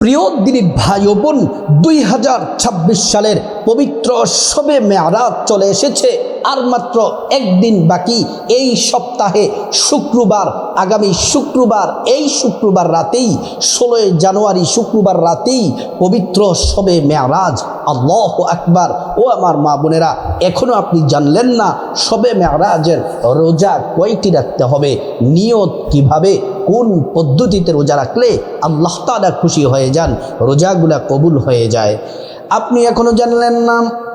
প্রিয় দিলীপ ভাই বোন দুই হাজার ছাব্বিশ সালের পবিত্র সবে মেয়ারাত চলে এসেছে। আর মাত্র একদিন বাকি এই সপ্তাহে শুক্রবার, আগামী শুক্রবার, এই শুক্রবার রাতেই, ষোলোই জানুয়ারি শুক্রবার রাতেই পবিত্র সবে মেয়ারাজ, আল্লাহ আকবার। ও আমার মা বোনেরা এখনও আপনি জানলেন না সবে মেয়ারাজের রোজা কয়টি রাখতে হবে? নিয়ত কীভাবে? কোন পদ্ধতিতে রোজা রাখলে আল্লাহ তালা খুশি হয়ে যান? রোজাগুলা কবুল হয়ে যায়। আপনি এখনও জানলেন না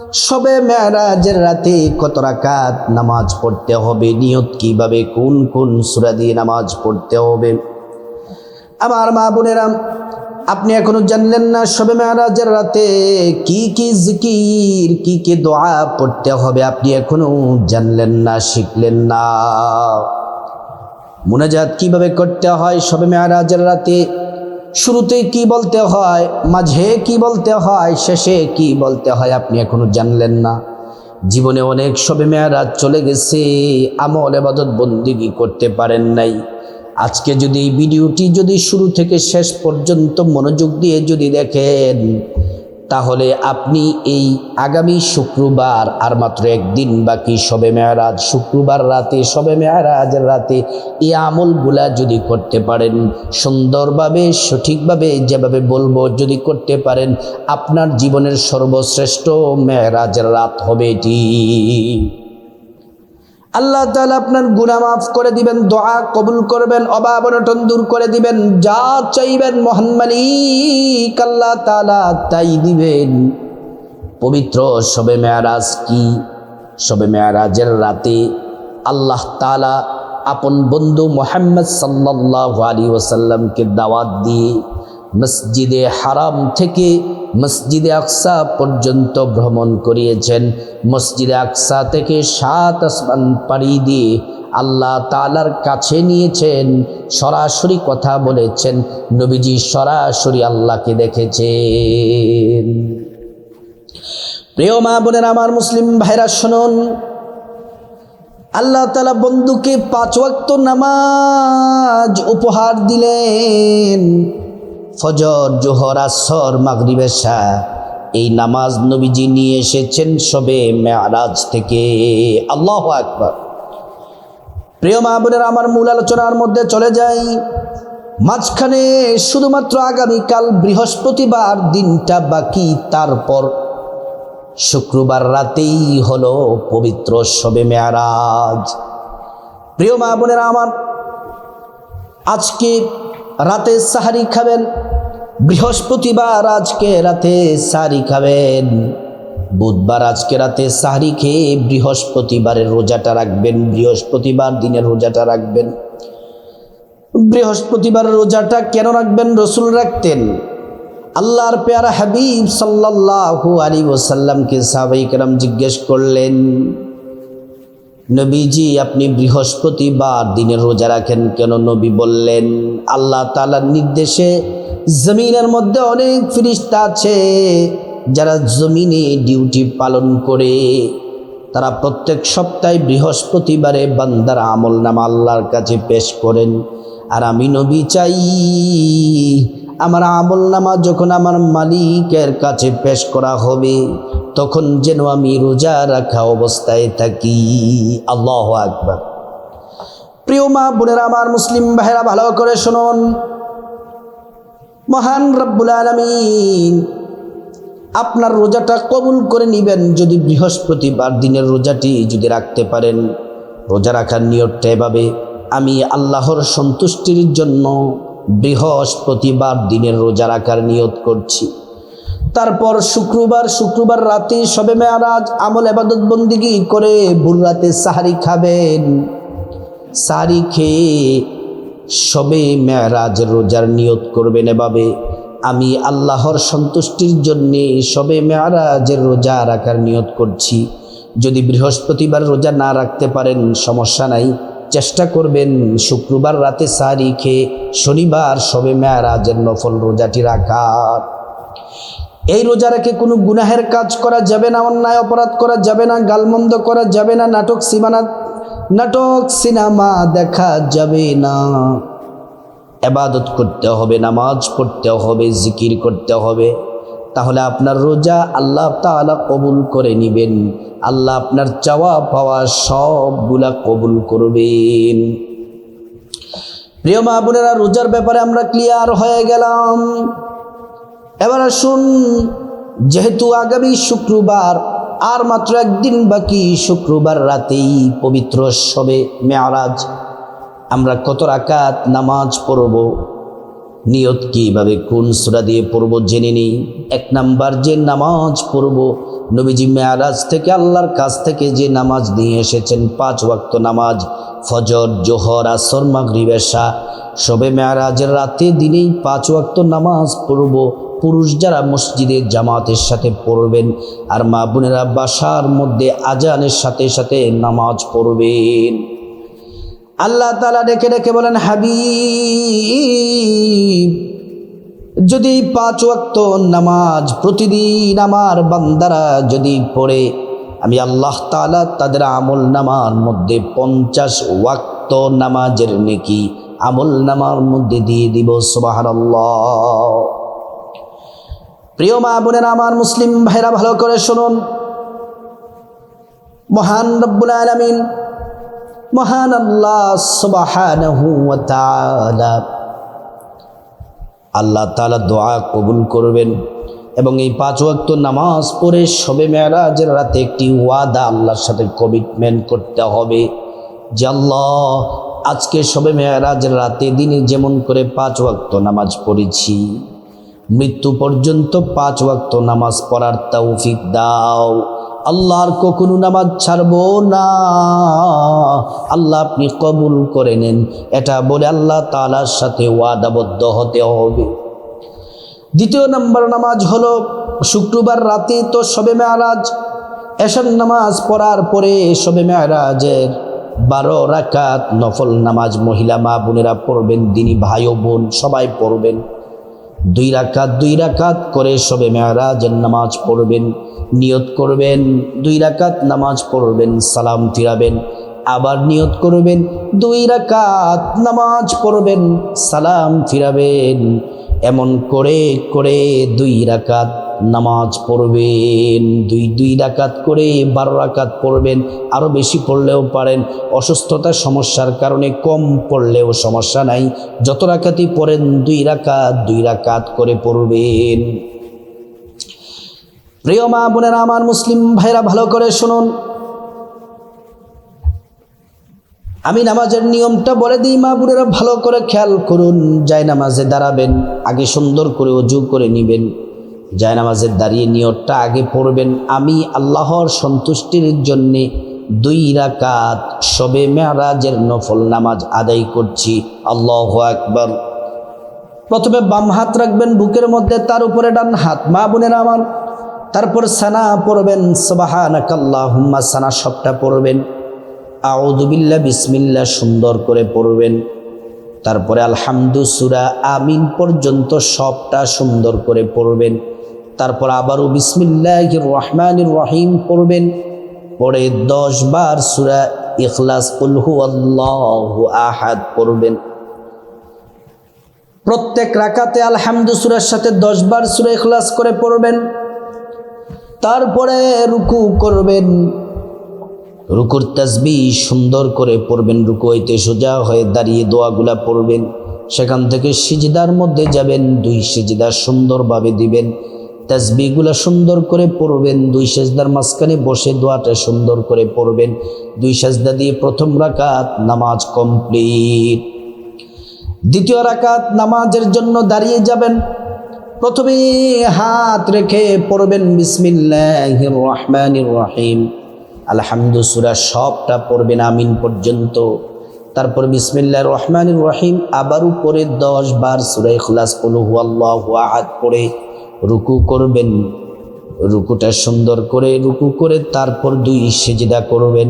সবে মেয়ারাজের রাতে কত রাকাত নামাজ পড়তে হবে? নিয়ত কীভাবে? কোন কোন সুরা দিয়ে নামাজ পড়তে হবে? আমার মা বোনেরা, আপনি এখনও জানলেন না সবে মেয়ারাজের রাতে কি কি জিকির, কি কি দোয়া পড়তে হবে? আপনি এখনও জানলেন না, শিখলেন না। মুনাজাত কীভাবে করতে হয় সবে মেয়ারাজের রাতে? শুরুতে কি বলতে হয়, মাঝে কি বলতে হয়, শেষে কি বলতে হয় আপনি এখনও জানলেন না। জীবনে অনেক সবে মেয়ারাজ চলে গেছে, আমল এবাদত বন্দিগি করতে পারেন নাই। আজকে যদি এই ভিডিওটি যদি শুরু থেকে শেষ পর্যন্ত মনোযোগ দিয়ে যদি দেখেন তাহলে আপনি এই আগামী শুক্রবার আর মাত্র একদিন বাকি সবে মেয়ারাজ, শুক্রবার রাতে, সবে মেয়ারাজের রাতে এই আমলগুলা যদি করতে পারেন, সুন্দরভাবে, সঠিকভাবে যেভাবে বলব যদি করতে পারেন, আপনার জীবনের সর্বশ্রেষ্ঠ মেয়ারাজের রাত হবে এটি। আল্লাহ তালা আপনার গুনাহ মাফ করে দিবেন, দোয়া কবুল করবেন, অভাব অনটন দূর করে দিবেন, যা চাইবেন মহান আল্লাহ তাআলা তাই দিবেন। পবিত্র সবে মেয়ারাজ কি? সবে মেয়ারাজের রাতে আল্লাহ তালা আপন বন্ধু মোহাম্মদ সাল্লাল্লাহু আলাইহি ওসাল্লামকে দাওয়াত দিয়ে মসজিদে হারাম থেকে মসজিদে আকসা পর্যন্ত ভ্রমণ করিয়েছেন। মসজিদে আকসা থেকে সাত আসমান পাড়ি দিয়ে আল্লাহ তালার কাছে নিয়েছেন। সরাসরি কথা বলেছেন। নবীজি সরাসরি আল্লাহকে দেখেছেন। প্রিয় মা বোনের, আমার মুসলিম ভাইরা, শুনুন। আল্লাহ তালা বন্ধুকে পাঁচ ওয়াক্ত নামাজ উপহার দিলেন। ফজর, জোহর, আসর মাগরিবের শাহ এই নামাজ নবীজি নিয়ে এসেছেন সবে মেয়ারাজ থেকে। আল্লাহ আকবার। প্রিয় মা বোনের, আমার মূল আলোচনার মধ্যে চলে যাই। মাঝখানে শুধুমাত্র আগামীকাল বৃহস্পতিবার দিনটা বাকি, তারপর শুক্রবার রাতেই হলো পবিত্র শবে মেয়ারাজ। প্রিয় মা বোনেরা, আমার আজকে রাতে সাহারি খাবেন, বৃহস্পতিবার আজকে রাতে সাহারি খাবেন। বুধবার আজকে রাতে সাহারি খেয়ে বৃহস্পতিবারের রোজাটা রাখবেন, বৃহস্পতিবার দিনের রোজাটা রাখবেন। বৃহস্পতিবার রোজাটা কেন রাখবেন? রসুল রাখতেন। আল্লাহর পেয়ারা হাবিব সাল্লাল্লাহু আলী ওসাল্লামকে সাহাবাইকরাম জিজ্ঞেস করলেন নবীজি, আপনি বৃহস্পতিবার দিনের রোজা রাখেন কেন? নবী বললেন, আল্লাহ তালার নির্দেশে জমিনের মধ্যে অনেক ফিরিস্তা আছে, যারা জমিনে ডিউটি পালন করে। তারা প্রত্যেক সপ্তাহে বৃহস্পতিবারে বান্দার আমল নাম আল্লাহর কাছে পেশ করেন। আর আমি নবী চাই। আমার আমল নামা যখন আমার মালিকের কাছে পেশ করা হবে, তখন যেন আমি রোজা রাখা অবস্থায় থাকি। আল্লাহ আকবার। প্রিয় মা বোনেরা, আমার মুসলিম ভাইরা ভালো করে শুনুন। মহান রব্বুল আলমিন আপনার রোজাটা কবুল করে নেবেন যদি বৃহস্পতিবার দিনের রোজাটি যদি রাখতে পারেন। রোজা রাখার নিয়তটা এভাবে। আমি আল্লাহর সন্তুষ্টির জন্য বৃহস্পতিবার দিনের রোজা রাখার নিয়ত করছি। তারপর শুক্রবার শুক্রবার রাতে সবে মেয়ারাজ আমল এবাদত বন্দিগি করে ভোর রাতে সাহারি খাবেন। সাহারি খেয়ে সবে মেয়ারাজ রোজার নিয়ত করবেন এভাবে। আমি আল্লাহর সন্তুষ্টির জন্যে সবে মেয়ারাজের রোজা রাখার নিয়ত করছি। যদি বৃহস্পতিবার রোজা না রাখতে পারেন, সমস্যা নাই। চেষ্টা করবেন শুক্রবার রাতে সারি খেয়ে শনিবার সবে মেয়ারাজের নফল রোজাটি রাখার এই রোজা রেখে কোনো গুনাহের কাজ করা যাবে না, অন্যায় অপরাধ করা যাবে না, গালমন্দ করা যাবে না, নাটক সীমানা, নাটক সিনেমা দেখা যাবে না। এবাদত করতে হবে, নামাজ পড়তে হবে, জিকির করতে হবে। তাহলে আপনার রোজা আল্লাহ তাআলা কবুল করে নিবেন। আল্লাহ আপনার চাওয়া পাওয়া সবগুলা কবুল করবেন। প্রিয় মা বোনেরা, রোজার ব্যাপারে আমরা ক্লিয়ার হয়ে গেলাম। এবার আসুন, যেহেতু আগামী শুক্রবার, আর মাত্র একদিন বাকি শুক্রবার রাতেই পবিত্র সবে মেয়ারাজ, আমরা কত রাকাত নামাজ পড়ব? নিয়ত কীভাবে কোন সুরা দিয়ে পড়ব জেনে নিই? এক নাম্বার যে নামাজ পড়ব, নবীজি মেয়ারাজ থেকে আল্লাহর কাছ থেকে যে নামাজ নিয়ে এসেছেন, পাঁচ ওয়াক্ত নামাজ, ফজর, জোহর, আসর, মাগরিব, এশা, সবে মেয়ারাজের রাতে দিনেই পাঁচ ওয়াক্ত নামাজ পড়ব। পুরুষ যারা মসজিদে জামাতের সাথে পড়বেন আর মা বোনেরা বাসার মধ্যে আজানের সাথে সাথে নামাজ পড়বেন। আল্লাহ তালা ডেকে ডেকে বলেন, হাবিব, যদি পাঁচ ওয়াক্ত নামাজ প্রতিদিন আমার বান্দারা যদি পড়ে, আমি আল্লাহ তালা তাদের আমল নামার মধ্যে পঞ্চাশ ওয়াক্ত নামাজের নেকি আমল নামার মধ্যে দিয়ে দিব সুবাহার প্রিয় মা বোনেরা, আমার মুসলিম ভাইরা, ভালো করে শুনুন। মহান রব্বুল আলমিন মহান আল্লাহ আল্লাহ তাআলা দোয়া কবুল করবেন এবং এই পাঁচ ওয়াক্ত নামাজ পড়ে সবে মেয়ারাজের রাতে একটি ওয়াদা আল্লাহর সাথে কমিটমেন্ট করতে হবে যে আল্লাহ, আজকে সবে মেয়ারাজের রাতে দিনে যেমন করে পাঁচ ওয়াক্ত নামাজ পড়েছি, মৃত্যু পর্যন্ত পাঁচ ওয়াক্ত নামাজ পড়ার তৌফিক দাও। আল্লাহর কখনো নামাজ ছাড়বো না। আল্লাহ আপনি কবুল করে নেন। এটা বলে আল্লাহ তালার সাথে ওয়াদাবদ্ধ হতে হবে। দ্বিতীয় নম্বর নামাজ হলো শুক্রবার রাতে তো সবে মেয়ারাজ এসব নামাজ পড়ার পরে সবে মেয়ারাজের বারো রাকাত নফল নামাজ মহিলা মা বোনেরা পড়বেন, দিনী ভাই বোন সবাই পড়বেন। দুই রাকাত দুই রাকাত করে সবে মেয়ারাজের নামাজ পড়বেন, নিয়ত করবেন, দুই রাকাত নামাজ পড়বেন, সালাম ফিরাবেন, আবার নিয়ত করবেন, দুই রাকাত নামাজ পড়বেন, সালাম ফিরাবেন, এমন করে করে দুই রাকাত নামাজ পড়বেন, দুই দুই রাকাত করে বারো রাকাত পড়বেন আরও বেশি পড়লেও পারেন। অসুস্থতার সমস্যার কারণে কম পড়লেও সমস্যা নাই। যত রাকাতই পড়েন, দুই রাকাত দুই রাকাত করে পড়বেন। প্রিয় মা বোনেরা, আমার মুসলিম ভাইরা, ভালো করে শুনুন। আমি নামাজের নিয়মটা বলে দিই, মা বোনেরা, ভালো করে খেয়াল করুন যায় নামাজে দাঁড়াবেন, আগে সুন্দর করে অজু করে নিবেন। যায় নামাজে দাঁড়িয়ে নিয়তটা আগে পড়বেন। আমি আল্লাহর সন্তুষ্টির জন্যে দুই রাকাত সবে মেয়ারাজের নফল নামাজ আদায় করছি। আল্লাহ আকবর। প্রথমে বাম হাত রাখবেন বুকের মধ্যে, তার উপরে ডান হাত, মা বোনেরা আমার। তারপর সানা পড়বেন, সবাহানাকাল্লাহুম্মা, সানা সবটা পড়বেন। আউদুবিল্লা বিসমিল্লা সুন্দর করে পড়বেন। তারপরে আলহামদু সুরা আমিন পর্যন্ত সবটা সুন্দর করে পড়বেন। তারপর আবারও বিসমিল্লাহ রহমান রহিম পড়বেন। পরে দশ বার সুরা ইখলাস উলহু আল্লাহ আহাদ পড়বেন। প্রত্যেক রাকাতে আলহামদু সুরার সাথে দশ বার সুরা ইখলাস করে পড়বেন। তারপরে রুকু করবেন। রুকুর তাসবি সুন্দর করে পড়বেন। রুকু হইতে সোজা হয়ে দাঁড়িয়ে দোয়াগুলা পড়বেন। সেখান থেকে সিজদার মধ্যে যাবেন, দুই সিজদা সুন্দরভাবে দিবেন। তাসবিগুলা সুন্দর করে পড়বেন, দুই সেজদার মাঝখানে বসে দোয়াটা সুন্দর করে পড়বেন, দুই সেজদা দিয়ে প্রথম রাকাত নামাজ কমপ্লিট। দ্বিতীয় রাকাত নামাজের জন্য দাঁড়িয়ে যাবেন, প্রথমে হাত রেখে পড়বেন বিসমিল্লাহ রহমান রহিম। আলহামদু সুরা সবটা পড়বেন আমিন পর্যন্ত। তারপর বিসমিল্লা রহমান রহিম আবারও পরে দশ বার সুরা ইখলাস কলহু আল্লাহ আহাদ পড়ে। রুকু করবেন। রুকুটা সুন্দর করে রুকু করে তারপর দুই সেজিদা করবেন।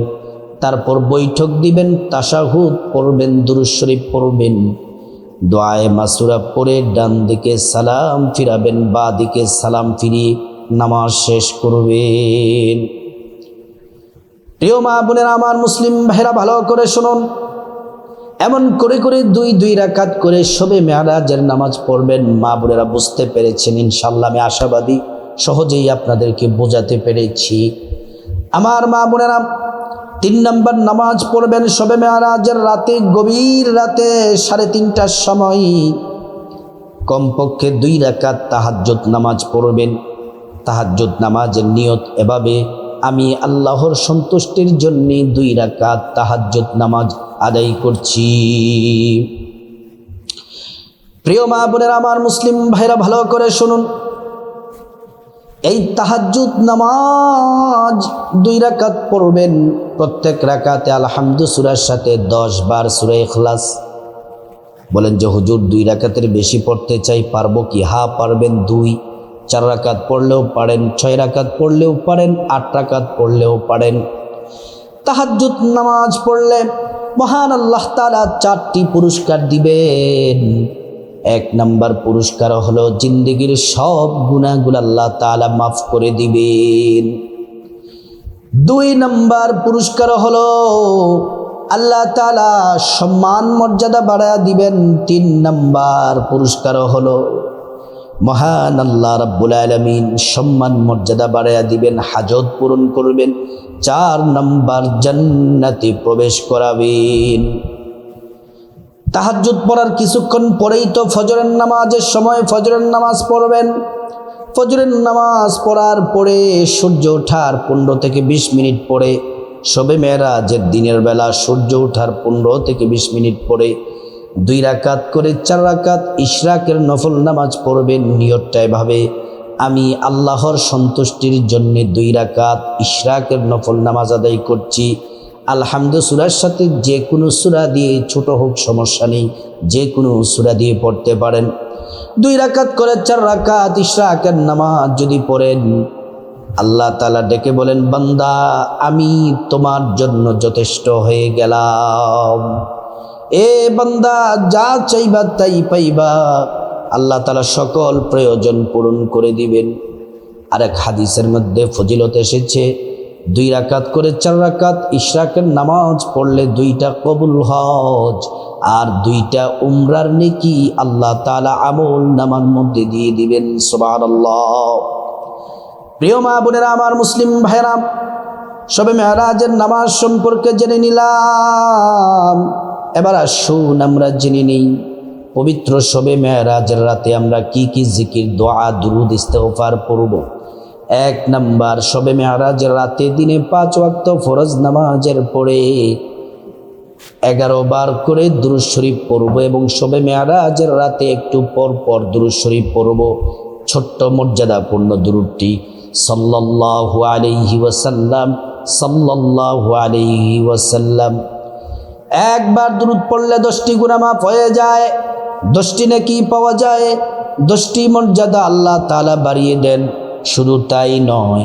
তারপর বৈঠক দিবেন, তাসাহুদ পড়বেন দুরুশরীফ পড়বেন। দোয়ায় মাসুরা পরে ডান দিকে সালাম ফিরাবেন, বা দিকে সালাম ফিরিয়ে নামাজ শেষ করবেন। প্রিয় মা বোনেরা, আমার মুসলিম ভাইরা ভালো করে শুনুন। এমন করে করে দুই দুই রাকাত করে সবে মেয়ারাজের নামাজ পড়বেন। মা বোনেরা বুঝতে পেরেছেন ইনশাল্লাহ আমি আশাবাদী, সহজেই আপনাদেরকে বোঝাতে পেরেছি। আমার মা বোনেরা, তিন নম্বর নামাজ পড়বেন সবে মেয়ারাজের রাতে, গভীর রাতে, সাড়ে তিনটার সময়। কমপক্ষে দুই রাকাত তাহাজ্জুদ নামাজ পড়বেন। তাহাজ্জুদ নামাজের নিয়ত এভাবে, আমি আল্লাহর সন্তুষ্টির জন্যে দুই রাকাত তাহাজ্জুদ নামাজ আদায় করছি। প্রিয় মা বোনের, আমার মুসলিম ভাইরা, ভালো করে শুনুন। এই তাহাজ্জুদ নামাজ দুই রাকাত পড়বেন। প্রত্যেক রাকাতে আলহামদু সুরার সাথে দশ বার সুরা ইখলাস। বলেন যে, হুজুর, দুই রাকাতের বেশি পড়তে চাই, পারব কি? হা পারবেন দুই। চার রাকাত পড়লেও পারেন, ছয় রাকাত পড়লেও পারেন, আট রাকাত পড়লেও পারেন। তাহাজ্জুদ নামাজ পড়লে মহান আল্লাহ তাআলা চারটি পুরস্কার দিবেন। এক নাম্বার পুরস্কার হলো জিন্দগির সব গুণাগুলো আল্লাহ তাআলা মাফ করে দিবেন। দুই নাম্বার পুরস্কার হলো আল্লাহ তালা সম্মান মর্যাদা বাড়ায়া দিবেন। তিন নাম্বার পুরস্কার হলো মহান আল্লাহ রাব্বুল আলামিন সম্মান মর্যাদা বাড়ায়া দিবেন, হাজত পূরণ করবেন, চার নাম্বার জান্নাতে প্রবেশ করাবেন। তাহাজ্জুদ পড়ার কিছুক্ষণ পরেই তো ফজরের নামাজের সময় ফজরের নামাজ পড়বেন। ফজরের নামাজ পড়ার পরে সূর্য ওঠার পনেরো থেকে বিশ মিনিট পরে সবে মেয়েরাজের দিনের বেলা সূর্য ওঠার পনেরো থেকে বিশ মিনিট পরে দুই রাকাত করে চার রাকাত ইশরাকের নফল নামাজ পড়বেন নিয়তটা এভাবে। আমি আল্লাহর সন্তুষ্টির জন্য দুই রাকাত ইশরাকের নফল নামাজ আদায় করছি। আলহামদু সুরার সাথে যে কোনো সুরা দিয়ে ছোট হোক, সমস্যা নেই, যে কোনো সুরা দিয়ে পড়তে পারেন। দুই রাকাত করে চার রাকাত ইশরাকের নামাজ যদি পড়েন, আল্লাহ তালা ডেকে বলেন, বান্দা, আমি তোমার জন্য যথেষ্ট হয়ে গেলাম। এ বান্দা, যা চাইবা তাই পাইবা। আল্লাহ তালা সকল প্রয়োজন পূরণ করে দিবেন। আর এক হাদিসের মধ্যে ফজিলত এসেছে, দুই রাকাত করে চার রাকাত ইশরাকের নামাজ পড়লে দুইটা কবুল হজ, আর দুইটা উমরার নেকি আল্লাহ তালা আমল নামার মধ্যে দিয়ে দিবেন সোবাহ প্রিয় মা বোনেরা, আমার মুসলিম ভাইরাম সবে মেহরাজের নামাজ সম্পর্কে জেনে নিলাম। এবার আসুন আমরা জেনে নিই, পবিত্র সবে মেহরাজের রাতে আমরা কি কি জিকির, দোয়া, দুরুদ ইস্তেফার পড়ব। এক নাম্বার সবে মেহরাজের রাতে দিনে পাঁচ ওয়াক্ত ফরজ নামাজের পরে এগারো বার করে দুরুদ শরীফ পড়ব এবং সবে মেয়ারাজের রাতে একটু পর পর দুরুদ শরীফ পড়ব। ছোট্ট মর্যাদাপূর্ণ দুরুদটি সাল্লাল্লাহু আলাইহি ওয়াসাল্লাম, সাল্লাল্লাহু আলাইহি ওয়াসাল্লাম একবার দুরুদ পড়লে দশটি গুণা মাফ হয়ে যায়। দশটি নাকি পাওয়া যায়। দশটি মর্যাদা আল্লাহ তালা বাড়িয়ে দেন। শুধু তাই নয়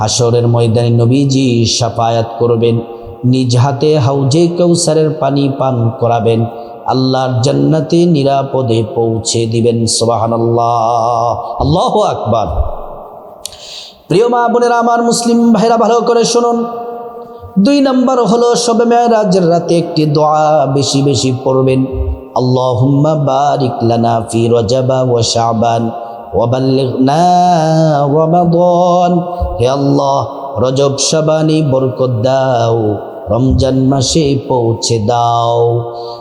হাসরের ময়দানে নবীজি সাফায়াত করবেন, নিজ হাতে হাউজে কৌসারের পানি পান করাবেন, আল্লাহর জান্নাতে নিরাপদে পৌঁছে দিবেন সোবাহান আল্লাহ আকবার। প্রিয় মা বোনেরা, আমার মুসলিম ভাইরা, ভালো করে শুনুন। দুই নম্বর হলো, সবে মেয়েরাজের রাতে একটি দোয়া বেশি বেশি পড়বেন। রজাবা আল্লাহ, রজব দাও, রমজান মাসে পৌঁছে দাও।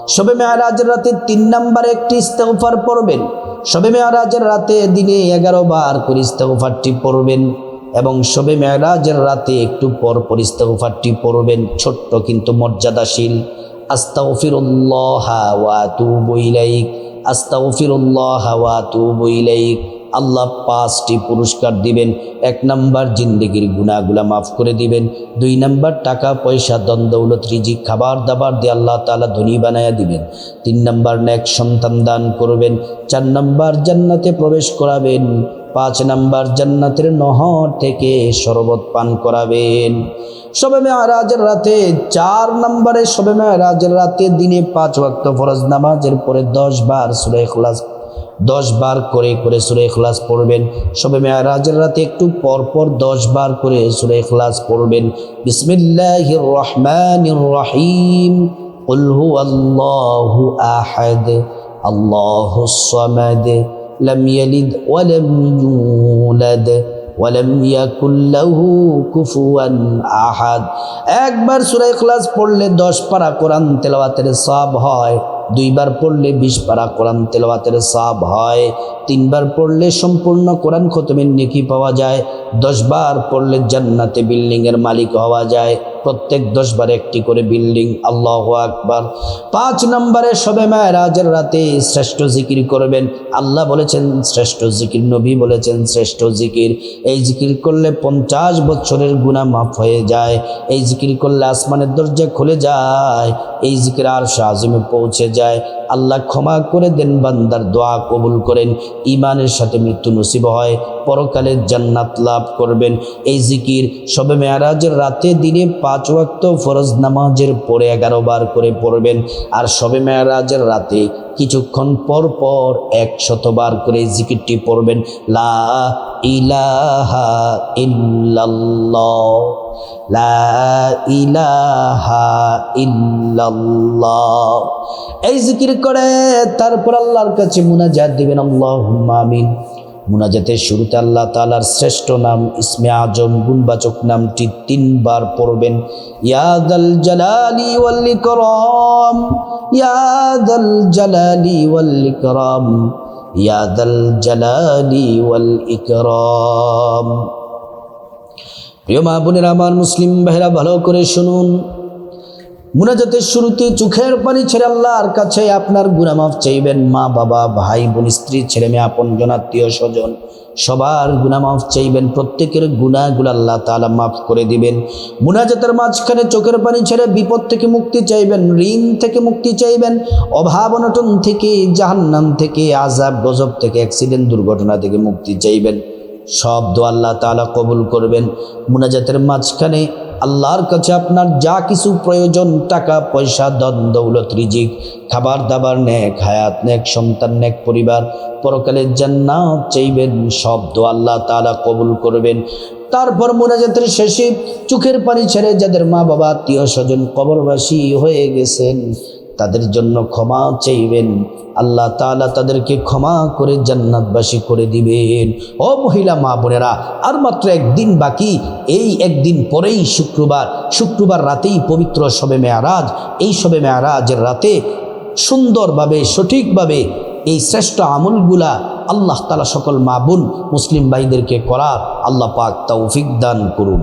সবে মেয়ারাজের রাতে তিন নম্বরে একটি ইস্তেগফার পড়বেন। সবে মেয়ারাজের রাতে দিনে এগারো বার করে ইস্তেগফারটি পড়বেন। এবং শবে মেয়ারাজের রাতে একটু পর পর ইস্তেগফারটি পড়বেন, ছোট্ট কিন্তু মর্যাদাশীল। আতুবু ইলাইক আল্লাহ পাঁচটি পুরস্কার দিবেন, এক নাম্বার জিন্দগির গুণাগুলা মাফ করে দিবেন, দুই নাম্বার টাকা, পয়সা দ্বন্দ্বৌলত রিজিক, খাবার দাবার দিয়ে আল্লাহ তালা ধনী বানায়া দিবেন, তিন নাম্বার ন্যাক সন্তান দান করবেন, চার নাম্বার জান্নাতে প্রবেশ করাবেন। পাঁচ নাম্বার জান্নাতের নহর থেকে শরবত পান করাবেন সবে মেয়ারাজের রাতে চার নম্বরে সবে মেয়ারাজের রাতে দিনে পাঁচ ওয়াক্ত ফরজ নামাজের পরে দশ বার সুরে খোলাস দশ বার করে করে সুরে খোলাস পড়বেন সবে মেয়ারাজের রাতে একটু পর পর দশ বার করে সুরে খোলাস পড়বেন বিসমিল্লাহির রহমানির রহিম قل هو الله أحد الله الصمد لم يلد ولم يولد ولم يكن له كفوا أحد একবার সূরা ইখলাস পড়লে 10 পারা কোরআন তেলাওয়াতের সওয়াব হয় দুইবার পড়লে বিশ পারা কোরআন তেলাওয়াতের সওয়াব হয় তিনবার পড়লে সম্পূর্ণ কোরআন খতমের নেকি পাওয়া যায় দশবার পড়লে জান্নাতে বিল্ডিংয়ের মালিক হওয়া যায় প্রত্যেক দশবার একটি করে বিল্ডিং, আল্লাহ আকবর। পাঁচ নম্বরে সবে মায়েরাজের রাতে শ্রেষ্ঠ জিকির করবেন। আল্লাহ বলেছেন, শ্রেষ্ঠ জিকির, নবী বলেছেন, শ্রেষ্ঠ জিকির। এই জিকির করলে পঞ্চাশ বছরের গুণা মাফ হয়ে যায়। এই জিকির করলে আসমানের দরজা খুলে যায়। এই জিকির আর শাহজিমে পৌঁছে যায়। আল্লাহ ক্ষমা করে দেন, বান্দার দোয়া কবুল করেন। ইমানের সাথে মৃত্যু নসিব হয়, পরকালে জান্নাত লাভ করবেন। এই জিকির সবে মেয়ারাজের রাতে দিনে পাঁচ ওয়াক্ত ফরজ নামাজের পরে এগারো বার করে পড়বেন। আর সবে মেয়ারাজের রাতে কিছুক্ষণ পর পর একশতবার করে জিকিরটি পড়বেন, লা ইলাহা ইল্লাল্লাহ, লা ইলাহা ইল্লাল্লাহ। এই জিকির করে তারপর আল্লাহর কাছে মুনাজাত দিবেন, আল্লাহুম্মা আমিন। মুনাজাতের শুরুতে আল্লাহ তালার শ্রেষ্ঠ নাম, ইসমে আজম, গুণবাচক নামটি তিনবার পড়বেন। ইয়াদাল জালালি ওয়াল ইকরাম ইয়াদাল জালালি ওয়াল ইকরাম ইয়াদাল জালালি ওয়াল ইকরাম। প্রিয় মা বোনের, আমার মুসলিম ভাইরা ভালো করে শুনুন। মুনাজাতের শুরুতে চোখের পানি ছেড়ে আল্লাহর কাছে আপনার গুনামাফ চাইবেন। মা, বাবা, ভাই, বোন, স্ত্রী, ছেলে মেয়ে, আপন আত্মীয়, স্বজন, সবার গুনামাফ চাইবেন। প্রত্যেকের গুণাগুলো আল্লাহ তাআলা মাফ করে দিবেন। মুনাজাতের মাঝখানে চোখের পানি ছেড়ে বিপদ থেকে মুক্তি চাইবেন, ঋণ থেকে মুক্তি চাইবেন, অভাব অনটন থেকে, জাহান্নাম থেকে আজাব গজব থেকে, অ্যাক্সিডেন্ট, দুর্ঘটনা থেকে মুক্তি চাইবেন। সব দোয়া আল্লাহ তাআলা কবুল করবেন। মুনাজাতের মাঝখানে আল্লাহর কাছে আপনার যা কিছু প্রয়োজন, টাকা, পয়সা দন দৌলত, রিজিক, খাবার দাবার, নেক হায়াত, নেক সন্তান, নেক পরিবার পরকালের জান্নাত চাইবেন শব্দ আল্লাহ তালা কবুল করবেন। তারপর মোনাজাতের শেষে চোখের পানি ছেড়ে যাদের মা বাবা আত্মীয় স্বজন কবরবাসী হয়ে গেছেন। তাদের জন্য ক্ষমা চাইবেন। আল্লাহ তালা তাদেরকে ক্ষমা করে জান্নাতবাসী করে দিবেন। ও মহিলা, মা বোনেরা, আর মাত্র একদিন বাকি। এই একদিন পরেই শুক্রবার। শুক্রবার রাতেই পবিত্র শবে মেয়ারাজ। এই শবে মেয়ারাজের রাতে সুন্দরভাবে, সঠিকভাবে এই শ্রেষ্ঠ আমলগুলা আল্লাহ তালা সকল মা বোন, মুসলিম ভাইদেরকে করার আল্লাহ পাক তৌফিক দান করুন।